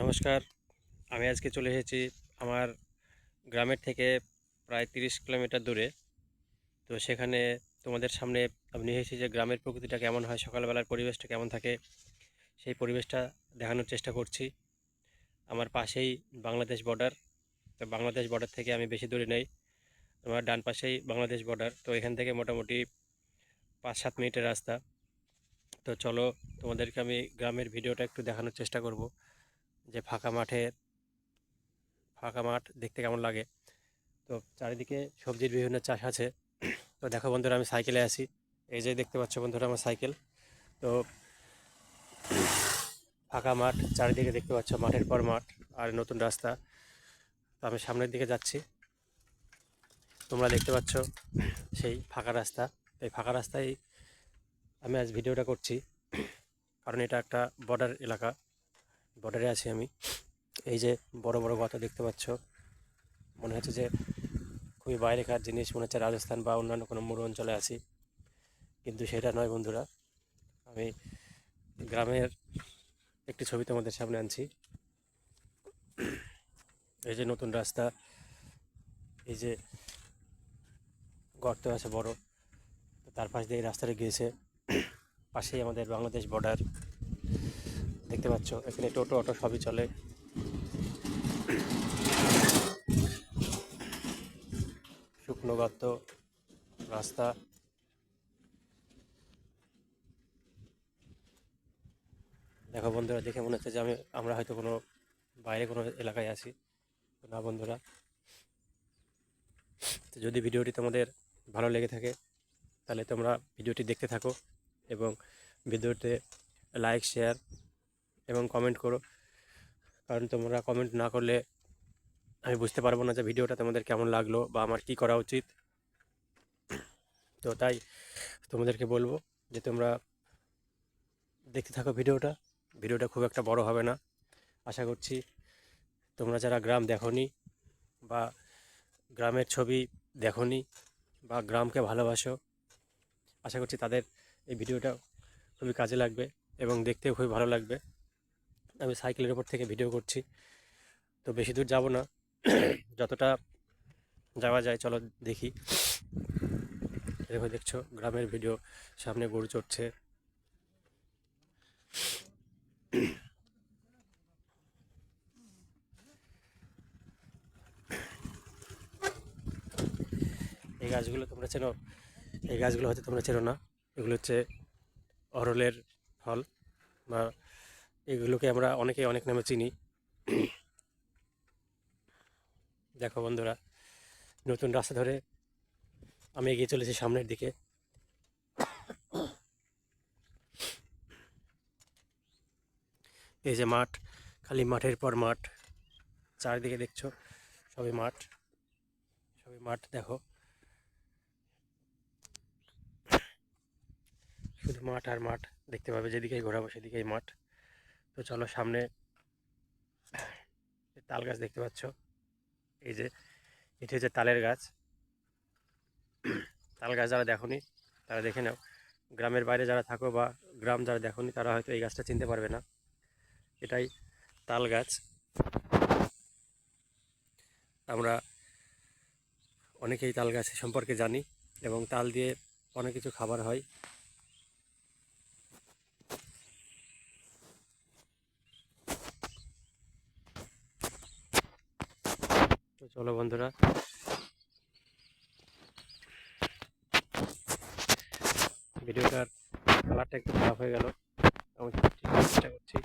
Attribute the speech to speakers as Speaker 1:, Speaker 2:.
Speaker 1: নমস্কার। আমি আজকে চলে এসেছি আমার গ্রামের থেকে প্রায় তিরিশ কিলোমিটার দূরে। তো সেখানে তোমাদের সামনে আমি নিয়ে এসেছি যে গ্রামের প্রকৃতিটা কেমন হয়, সকালবেলার পরিবেশটা কেমন থাকে, সেই পরিবেশটা দেখানোর চেষ্টা করছি। আমার পাশেই বাংলাদেশ বর্ডার তো বাংলাদেশ বর্ডার থেকে আমি বেশি দূরে নেই। আমার ডান পাশেই বাংলাদেশ বর্ডার তো এখান থেকে মোটামুটি পাঁচ সাত মিনিটের রাস্তা। তো চলো তোমাদেরকে আমি গ্রামের ভিডিওটা একটু দেখানোর চেষ্টা করব। যে ফাঁকা মাঠে, ফাঁকা মাঠ দেখতে কেমন লাগে? তো চারিদিকে সবজির বিভিন্ন চাষ আছে। তো দেখো বন্ধুরা, আমি সাইকেলে আসি এই যে দেখতে পাচ্ছ বন্ধুরা আমার সাইকেল। তো ফাঁকা মাঠ, চারিদিকে দেখতে পাচ্ছ মাঠের পর মাঠ আর নতুন রাস্তা। তো আমি সামনের দিকে যাচ্ছি। তোমরা দেখতে পাচ্ছ সেই ফাঁকা রাস্তা। এই ফাঁকা রাস্তায় আমি আজ ভিডিওটা করছি। কারণ এটা একটা বর্ডার এলাকা। বর্ডারে আছি আমি। এই যে বড় বড় গর্ত দেখতে পাচ্ছ, মনে হচ্ছে যে খুবই বাইরেকার জিনিস, মনে হচ্ছে রাজস্থান বা অন্যান্য কোনো মরু অঞ্চলে আছি। কিন্তু সেটা নয় বন্ধুরা, আমি গ্রামের একটি ছবি তোমাদের সামনে আনছি। এই যে নতুন রাস্তা, এই যে গর্ত আছে বড়, তার পাশ দিয়ে রাস্তাটা গিয়েছে। পাশেই আমাদের বাংলাদেশ বর্ডার দেখতে পাচ্ছ, এখানে টোটো, অটো সবই চলে। শুকনো গর্ত, রাস্তা। দেখো বন্ধুরা, দেখে মনে হচ্ছে যে আমি, আমরা হয়তো কোনো বাইরে কোনো এলাকায় আছি। না বন্ধুরা। তো যদি ভিডিওটি তোমাদের ভালো লেগে থাকে, তাহলে তোমরা ভিডিওটি দেখতে থাকো এবং ভিডিওতে লাইক শেয়ার এবং কমেন্ট করো। কারণ তোমরা কমেন্ট না করলে আমি বুঝতে পারব না যে ভিডিওটা তোমাদের কেমন লাগল বা আমার কি করা উচিত। তো তাই তোমাদেরকে বলব যে তোমরা দেখতে থাকো ভিডিওটা। ভিডিওটা খুব একটা বড় হবে না। আশা করছি তোমরা যারা গ্রাম দেখনি বা গ্রামের ছবি দেখনি বা গ্রামকে ভালোবাসো, আশা করছি তাদের এই ভিডিওটা খুবই কাজে লাগবে এবং দেখতেও খুবই ভালো লাগবে। আমি সাইকেলের ওপর থেকে ভিডিও করছি। তো বেশি দূর যাব না। যতটা যাওয়া যায়, চলো দেখি। দেখো দেখছ, গ্রামের ভিডিও, সামনে গরু চড়ছে। এই গাছগুলো তোমরা চেনো? এই গাছগুলো হয়তো তোমরা চেনো না। এগুলো হচ্ছে অরলের ফল বা এগুলোকে আমরা অনেকে অনেক নামে চিনি। দেখো বন্ধুরা, নতুন রাস্তা ধরে আমি এগিয়ে চলেছি সামনের দিকে। এই যে মাঠ, খালি মাঠের পর মাঠ। চারিদিকে দেখছ, সবই মাঠ। সবই মাঠ, দেখো। শুধু মাঠ আর মাঠ, দেখতে পাবে যেদিকেই ঘোরাবো সেদিকেই মাঠ। তো চলো সামনে তাল গাছ দেখতে পাচ্ছ, এই যে, এটি হচ্ছে তালের গাছ। তাল গাছ যারা দেখনি, তারা দেখে নাও, গ্রামের বাইরে যারা থাকো বা গ্রাম যারা দেখনি, তারা হয়তো এই গাছটা চিনতে পারবে না। এটাই তাল গাছ। আমরা অনেকেই তাল গাছ সম্পর্কে জানি এবং তাল দিয়ে অনেক কিছু খাবার হয়। চলো বন্ধুরা। ভিডিওটার কালারটা একটু খারাপ হয়ে গেল। আমি চেষ্টা করছি।